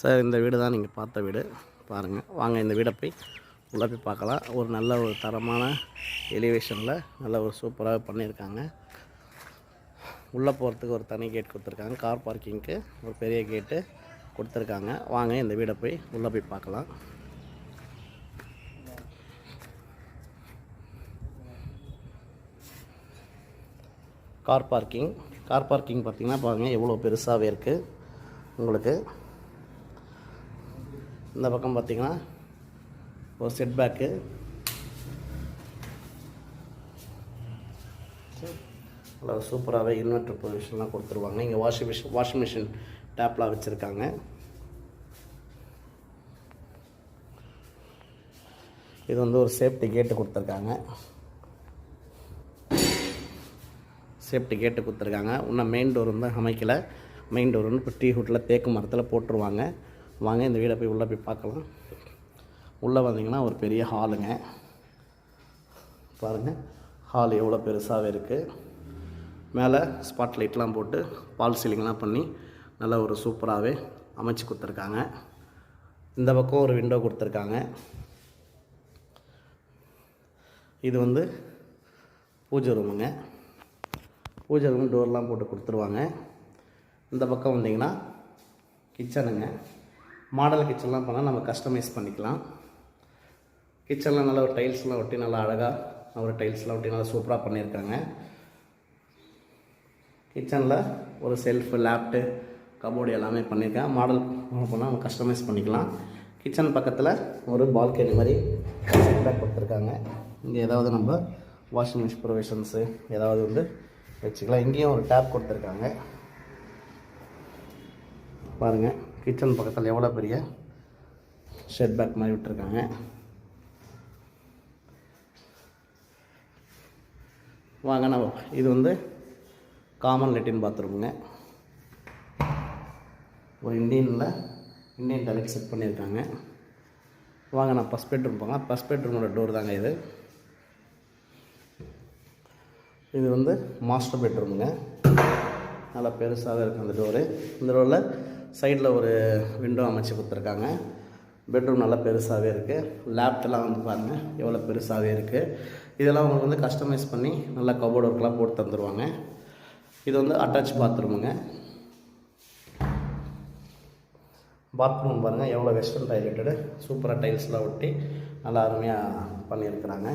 Sir இந்த வீடு தான் நீங்கள் பார்த்த வீடு. பாருங்கள் வாங்க இந்த வீடை போய் உள்ளே போய் பார்க்கலாம். ஒரு நல்ல ஒரு தரமான எலிவேஷனில் நல்ல ஒரு சூப்பராக பண்ணியிருக்காங்க. உள்ளே போகிறதுக்கு ஒரு தனி கேட் கொடுத்துருக்காங்க. கார் பார்க்கிங்க்கு ஒரு பெரிய கேட்டு கொடுத்துருக்காங்க. வாங்க இந்த வீடை போய் உள்ளே போய் பார்க்கலாம். கார் பார்க்கிங் கார் பார்க்கிங் பார்த்தீங்கன்னா பாருங்கள் எவ்வளோ பெருசாகவே இருக்குது உங்களுக்கு இந்த பக்கம் பார்த்தீங்கன்னா ஒரு செட் பேக்கு நல்லா சூப்பராகவே இன்வெர்டர் பொசிஷன்லாம் கொடுத்துருவாங்க. இங்கே வாஷிங் மிஷின் வாஷிங் மிஷின் டேப்லாம் வச்சுருக்காங்க. இது வந்து ஒரு சேஃப்டி கேட்டு கொடுத்துருக்காங்க. சேஃப்டி கேட்டு கொடுத்துருக்காங்க. இன்னும் மெயின் டோர் வந்து அமைக்கலை. மெயின் டோர் வந்து இப்போ டீ ஹூட்டில் தேக்கு மரத்தில் போட்டுருவாங்க. வாங்க இந்த வீடை போய் உள்ளே போய் பார்க்கலாம். உள்ளே வந்தீங்கன்னா ஒரு பெரிய ஹாலுங்க. பாருங்கள் ஹால் எவ்வளோ பெருசாகவே இருக்குது மேலே ஸ்பாட் லைட்லாம் போட்டு பால் சீலிங்லாம் பண்ணி நல்லா ஒரு சூப்பராகவே அமைச்சு கொடுத்துருக்காங்க. இந்த பக்கம் ஒரு விண்டோ கொடுத்துருக்காங்க. இது வந்து பூஜை ரூமுங்க. பூஜை ரூம் டோர்லாம் போட்டு கொடுத்துருவாங்க. இந்த பக்கம் வந்தீங்கன்னா கிச்சனுங்க மாடல் கிச்சன்லாம் பண்ணால் நம்ம கஸ்டமைஸ் பண்ணிக்கலாம். கிச்சனில் நல்ல ஒரு டைல்ஸ்லாம் ஒட்டி நல்லா அழகாக ஒரு டைல்ஸ்லாம் ஒட்டி நல்லா சூப்பராக பண்ணியிருக்காங்க. கிச்சனில் ஒரு செல்ஃபு லேப்டு கபோர்டு எல்லாமே பண்ணியிருக்கேன் மாடல் பண்ணால் நம்ம கஸ்டமைஸ் பண்ணிக்கலாம். கிச்சன் பக்கத்தில் ஒரு பால்கனி மாதிரி செட்பேக் கொடுத்துருக்காங்க. இங்கே ஏதாவது நம்ம வாஷிங் மிஷின் ப்ரொவிஷன்ஸு ஏதாவது வந்து வச்சுக்கலாம். இங்கேயும் ஒரு டேப் கொடுத்துருக்காங்க. பாருங்கள் கிச்சன் பக்கத்தில் எவ்வளோ பெரிய? ஷெட் பேக் மாதிரி விட்டுருக்காங்க. வாங்க நம்ம இது வந்து காமன் லெட்டின் பாத்ரூமுங்க ஒரு இண்டியனில் இண்டியன் டாய்லெட் செட் பண்ணியிருக்காங்க. வாங்க நான் ஃபஸ்ட் பெட்ரூம் போங்க ஃபஸ்ட் பெட்ரூமோட டோர் தாங்க இது. இது வந்து மாஸ்டர் பெட்ரூமுங்க நல்லா பெருசாகவே இருக்குது அந்த டோரு இந்த டோரில் சைடில் ஒரு விண்டோ அமைச்சு கொடுத்துருக்காங்க. பெட்ரூம் நல்லா பெருசாகவே இருக்குது லேப்டெல்லாம் வந்து பாருங்கள் எவ்வளோ பெருசாகவே இருக்குது இதெல்லாம் உங்களுக்கு வந்து கஸ்டமைஸ் பண்ணி நல்லா கபோர்டு ஒர்க்கெலாம் போட்டு தந்துடுவாங்க இது வந்து அட்டாச் பாத்ரூமுங்க பாத்ரூம் பாருங்கள் எவ்வளோ வெஸ்டர்ன் டாய்லெட்டடு சூப்பராக டைல்ஸ்லாம் ஒட்டி நல்லா அருமையாக பண்ணியிருக்கிறாங்க.